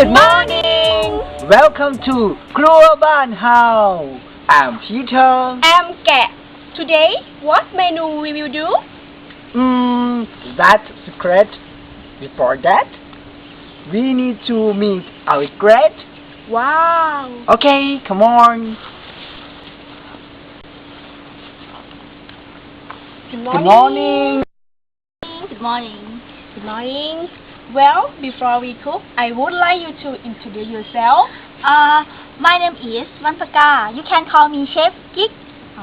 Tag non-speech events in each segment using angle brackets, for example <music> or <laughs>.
Good morning. Welcome to Kruo How. Hao. I'm Peter. I'm Kat. Today, what menu we will do? Hmm, that's secret. Before that, we need to meet our great. Wow. Okay, come on. Good morning. Good morning. Good morning. Good morning. Well, before we cook, I would like you to introduce yourself. Uh, my name is Vansaka. You can call me Chef Geek.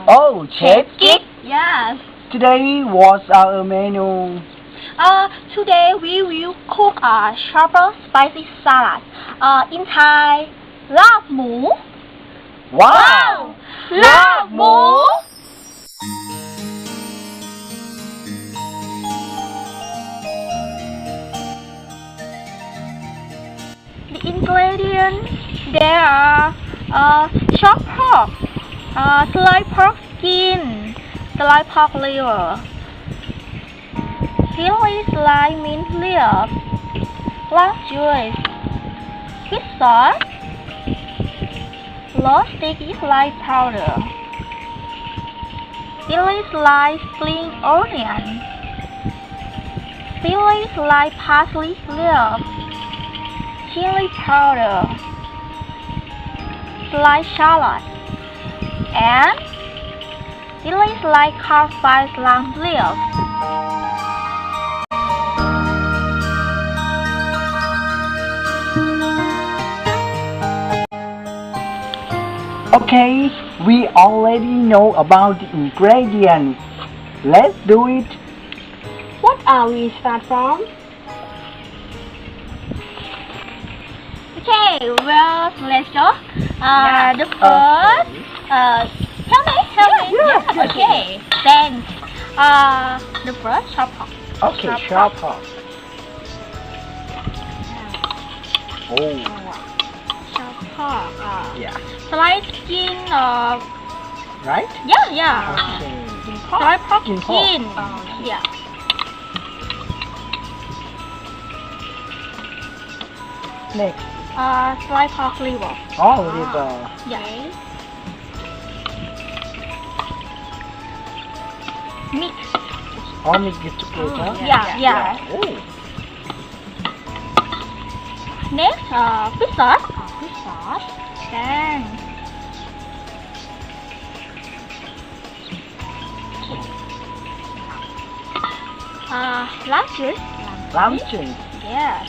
Oh, Chef Geek? Yes. Today, what's our menu? Uh, today we will cook a sharp, spicy salad. Uh, in Thai, la mu. Wow! la mu! Ingredients there are uh, chopped pork, uh, sliced pork skin, sliced pork liver, chili sliced mint leaf, black juice, fish sauce, raw sticky sliced powder, chili sliced spring onion, chili sliced parsley leaf, chili powder, sliced shallot, and chili sliced carved spice lamb leaf. Okay, we already know about the ingredients. Let's do it. What are we start from? Okay, well, let's go. Uh, Yeah. the first, uh, tell me, tell me. yeah, yeah. Okay, then, uh, the first chop pork. Okay, chop pork. Oh, Chop pork. Uh, yeah. slice skin of, Right? yeah, yeah. Okay. Slice pork Skin. Okay. Yeah. Next. Uh, slice pork liver. Oh, liver. Yeah. Mix. All mix it together. Oh, Yeah, yeah. Oh, Next, uh, fish sauce. Fish sauce. Then, uh, last juice. lamb juice. Yes.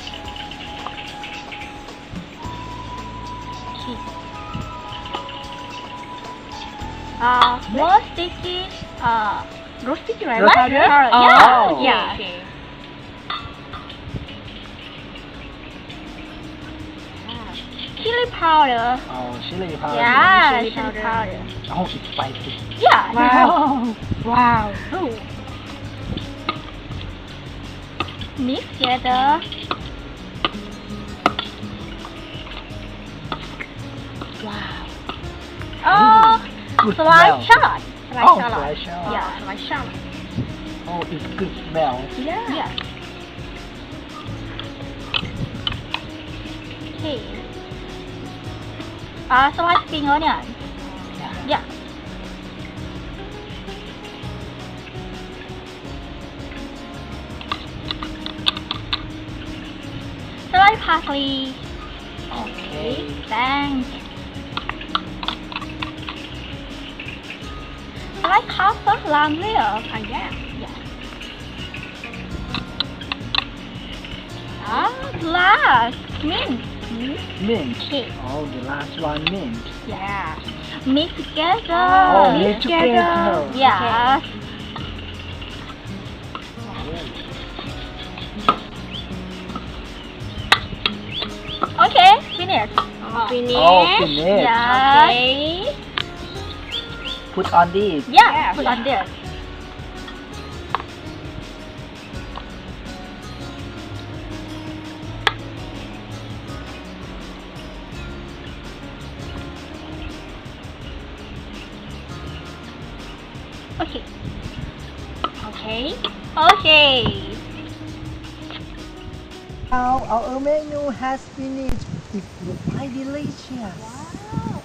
Okay. Uh, more sticky, uh, roast sticky, right? Roast sticky? Yeah, Oh. yeah. Okay. Chili powder. Oh, chili powder. Yeah, chili chili powder. powder. Oh, it's spicy. Yeah. Wow. <laughs> Wow. Ooh. Mix together. Good smell. shallot. Slice Oh, slice shallot. Yeah, slice shallot. Oh, it's good smell. Yeah. yeah. Okay. Uh, slice spring onion. Yeah. Yeah. Slice parsley. Okay. Thanks. Slice half lamb leaf. Ah, yeah. Yeah. Ah, last mint. Mint. Mint. Okay. Oh, the last one mint. Yeah. Mix together. Oh, mix mix together. Yeah. Okay. finish. Finish. Oh, finish. Yeah. Okay. Put on this. Yeah, Yeah, put on this. Okay. Okay. Okay. Now our menu has finished. It looks quite delicious. Wow,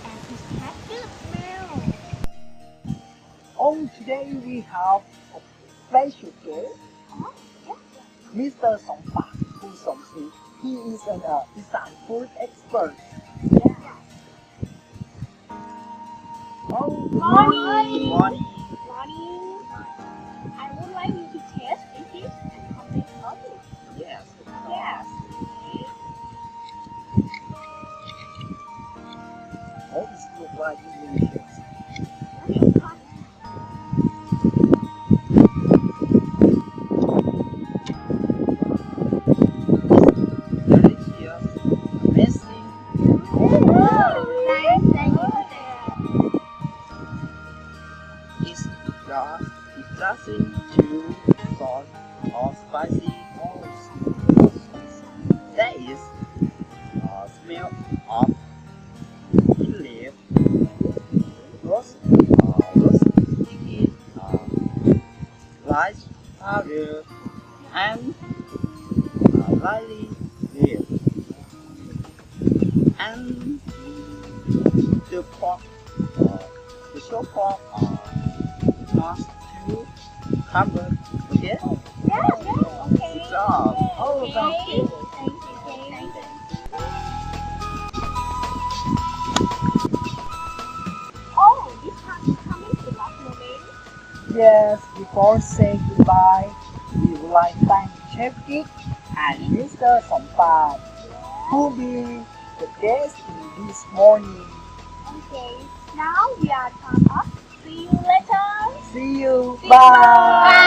today we have a special guest, Mr. Song Fa, who Song Si. He is an uh, Isan food expert. Oh, Morning. morning. Morning. I would like you to taste this and comment on it. Yes. Yes. Oh, this looks like delicious. Just, it doesn't too salt or spicy or That is uh, smell of leaf, roast, uh, roast chicken, uh, rice powder, and uh, lightly leaf, and the pork, uh, the short pork, uh, not too covered. Okay. Good job. Oh, thank you. Oh, this time is coming to moment. Yes, before saying goodbye, we would like to thank Chef Geek and Mr. Fa who be the guest in this morning. Okay, now we are time up. Bye. Bye.